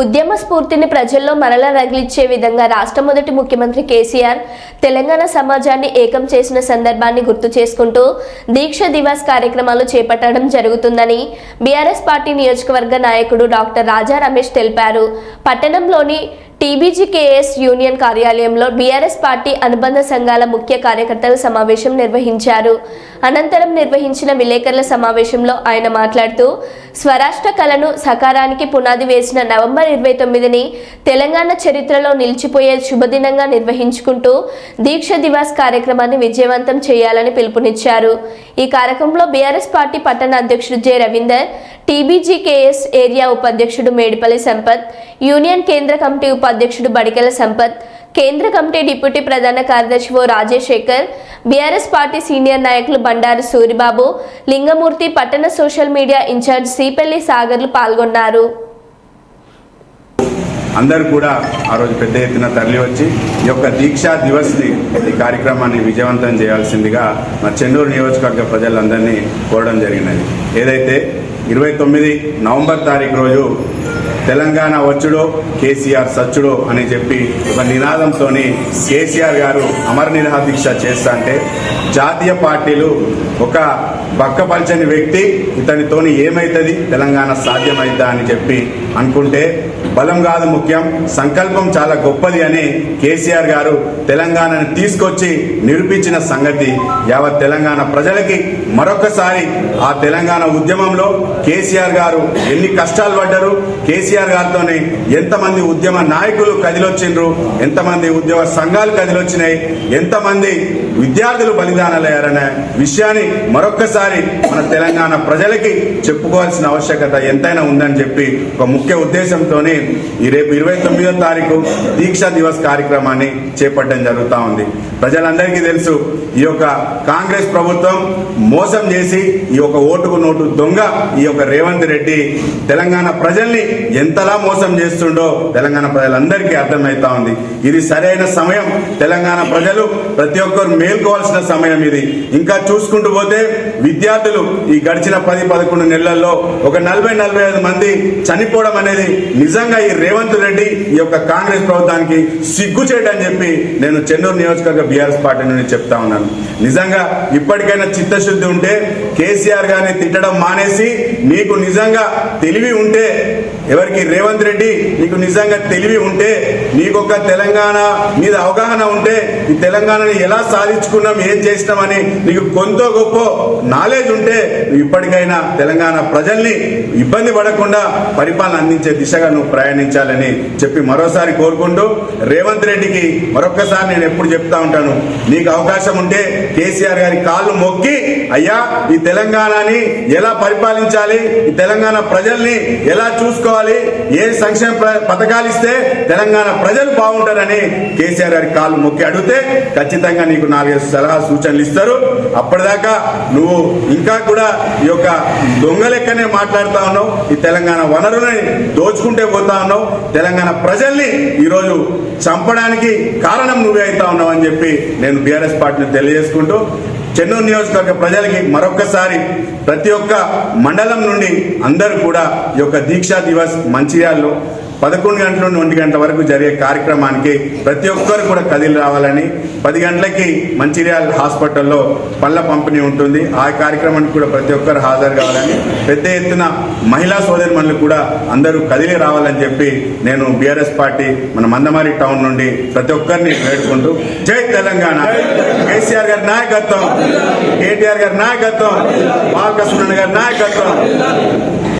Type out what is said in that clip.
ఉద్యమ స్ఫూర్తిని ప్రజల్లో మరలా రగిలిచ్చే విధంగా రాష్ట్ర మొదటి ముఖ్యమంత్రి కేసీఆర్ తెలంగాణ సమాజాన్ని ఏకం చేసిన సందర్భాన్ని గుర్తు చేసుకుంటూ దీక్ష దివాస్ కార్యక్రమాలు చేపట్టడం జరుగుతుందని బీఆర్ఎస్ పార్టీ నియోజకవర్గ నాయకుడు డాక్టర్ రాజా రమేష్ తెలిపారు. పట్టణంలోని టీబీజీకేఎస్ యూనియన్ కార్యాలయంలో బీఆర్ఎస్ పార్టీ అనుబంధ సంఘాల ముఖ్య కార్యకర్తల సమావేశం నిర్వహించారు. అనంతరం నిర్వహించిన విలేకరుల సమావేశంలో ఆయన మాట్లాడుతూ స్వరాష్ట్ర కళను సకారానికి పునాది వేసిన నవంబర్ ఇరవై తొమ్మిదిని తెలంగాణ చరిత్రలో నిలిచిపోయే శుభదినంగా నిర్వహించుకుంటూ దీక్ష దివాస్ కార్యక్రమాన్ని విజయవంతం చేయాలని పిలుపునిచ్చారు. ఈ కార్యక్రమంలో బీఆర్ఎస్ పార్టీ పట్టణ అధ్యక్షుడు జె. రవీందర్ టీబీజీకేఎస్ ఏరియా ఉపాధ్యక్షుడు మేడిపల్లి సంపత్ యూనియన్ కేంద్ర కమిటీ ఉపాధ్యక్షుడు బడికెల సంపత్ కేంద్ర కమిటీ డిప్యూటీ ప్రధాన కార్యదర్శి O Rajasekhar BRS party senior నాయకులు బండారు సూరిబాబు లింగమూర్తి పట్టణ social media in charge Sipalli సాగర్లు పాల్గొన్నారు. అందరూ కూడా ఆ రోజు పెద్ద ఎత్తున తరలి వచ్చి ఈ యొక్క దీక్షా దివస్ని ఈ కార్యక్రమాన్ని విజయవంతం చేయాల్సిందిగా మా చెన్నూరు నియోజకవర్గ ప్రజలందరినీ కోరడం జరిగినది. ఏదైతే ఇరవై తొమ్మిది నవంబర్ తారీఖు రోజు తెలంగాణ వచ్చుడో కేసీఆర్ సచ్చుడో అని చెప్పి ఒక నినాదంతో కేసీఆర్ గారు అమర నిరాహార దీక్ష చేస్తా అంటే జాతీయ పార్టీలు ఒక బక్కపల్చని వ్యక్తి ఇతనితోని ఏమైతుంది తెలంగాణ సాధ్యమైద్దా అని చెప్పి అనుకుంటే బలం కాదు ముఖ్యం సంకల్పం చాలా గొప్పది అని కేసీఆర్ గారు తెలంగాణను తీసుకొచ్చి నిరూపించిన సంగతి యావత్ తెలంగాణ ప్రజలకి మరొకసారి ఆ తెలంగాణ ఉద్యమంలో కేసీఆర్ గారు ఎన్ని కష్టాలు పడ్డారు కేసీఆర్ గారితోనే ఎంతమంది ఉద్యమ నాయకులు కదిలొచ్చిండ్రు ఎంతమంది ఉద్యమ సంఘాలు కదిలొచ్చినాయి ఎంతమంది విద్యార్థులు బలిదానాలయ్యారనే విషయాన్ని మరొక్కసారి మన తెలంగాణ ప్రజలకి చెప్పుకోవాల్సిన ఆవశ్యకత ఎంతైనా ఉందని చెప్పి ఒక ముఖ్య ఉద్దేశంతోనే ఈ రేపు ఇరవై తొమ్మిదో తారీఖు దీక్షా దివస్ కార్యక్రమాన్ని చేపట్టడం జరుగుతూ ఉంది. ప్రజలందరికీ తెలుసు ఈ యొక్క కాంగ్రెస్ ప్రభుత్వం మోసం చేసి ఈ యొక్క ఓటుకు నోటు దొంగ ఈ యొక్క రేవంత్ రెడ్డి తెలంగాణ ప్రజల్ని ఎంతలా మోసం చేస్తుండో తెలంగాణ ప్రజలందరికీ అర్థమవుతా ఉంది. ఇది సరైన సమయం. తెలంగాణ ప్రజలు ప్రతి ఒక్కరు మేల్కోవాల్సిన సమయం ఇది. ఇంకా చూసుకుంటూ పోతే విద్యార్థులు ఈ గడిచిన పది పదకొండు నెలల్లో ఒక నలభై నలభై ఐదు మంది చనిపోవడం అనేది నిజంగా ఈ రేవంత్ రెడ్డి ఈ యొక్క కాంగ్రెస్ ప్రభుత్వానికి సిగ్గు చేయడం చెప్పి నేను చెన్నూరు నియోజకవర్గ బీఆర్ఎస్ పార్టీ నుండి చెప్తా ఉన్నాను. నిజంగా ఇప్పటికైనా చిత్తశుద్ధి ఉంటే కేసీఆర్ గారిని తిట్టడం మానేసి మీకు నిజంగా తెలివి ఉంటే ఎవరికి రేవంత్ రెడ్డి నీకు నిజంగా తెలివి ఉంటే నీకొక తెలంగాణ మీద అవగాహన ఉంటే ఈ తెలంగాణని ఎలా సాధించుకున్నాం ఏం చేసినామని నీకు కొంత గొప్ప నాలెడ్జ్ ఉంటే నువ్వు ఇప్పటికైనా తెలంగాణ ప్రజల్ని ఇబ్బంది పడకుండా పరిపాలన అందించే దిశగా నువ్వు ప్రయాణించాలని చెప్పి మరోసారి కోరుకుంటూ రేవంత్ రెడ్డికి మరొక్కసారి నేను ఎప్పుడు చెప్తా ఉంటాను. నీకు అవకాశం ఉంటే కేసీఆర్ గారి కాళ్ళు మొక్కి అయ్యా ఈ తెలంగాణని ఎలా పరిపాలించాలి ఈ తెలంగాణ ప్రజల్ని ఎలా చూసుకోవాలి ఏ సంక్షేమ పథకాలు ఇస్తే తెలంగాణ ప్రజలు బాగుంటారని కేసీఆర్ గారి కాళ్ళు మొక్కి అడిగితే ఖచ్చితంగా నీకు నాలుగైదు సలహా సూచనలు ఇస్తారు. అప్పటిదాకా నువ్వు ఇంకా కూడా ఈ యొక్క దొంగ లెక్కనే మాట్లాడుతా ఉన్నావు. ఈ తెలంగాణ వనరులని దోచుకుంటే పోతా ఉన్నావు. తెలంగాణ ప్రజల్ని ఈరోజు చంపడానికి కారణం నువ్వే అవుతా ఉన్నావు అని చెప్పి నేను బీఆర్ఎస్ పార్టీని తెలియజేసుకుంటూ చెన్నూరు నియోజకవర్గ ప్రజలకి మరొక్కసారి ప్రతి ఒక్క మండలం నుండి అందరూ కూడా ఈ యొక్క దీక్షా దివస్ మంచిర్యాలలో పదకొండు గంటల నుండి ఒంటి గంటల వరకు జరిగే కార్యక్రమానికి ప్రతి ఒక్కరు కూడా కదిలి రావాలని పది గంటలకి మంచిర్యాల హాస్పిటల్లో పళ్ళ పంపిణీ ఉంటుంది. ఆ కార్యక్రమానికి కూడా ప్రతి ఒక్కరు హాజరు కావాలని పెద్ద ఎత్తున మహిళా సోదరిమణులు కూడా అందరూ కదిలి రావాలని చెప్పి నేను బీఆర్ఎస్ పార్టీ మన మందమారి టౌన్ నుండి ప్రతి ఒక్కరిని వేడుకుంటూ జై తెలంగాణ. కేసీఆర్ గారి నాయకత్వం కేటీఆర్ గారి నాయకత్వం బాలకృష్ణ గారి నాయకత్వం.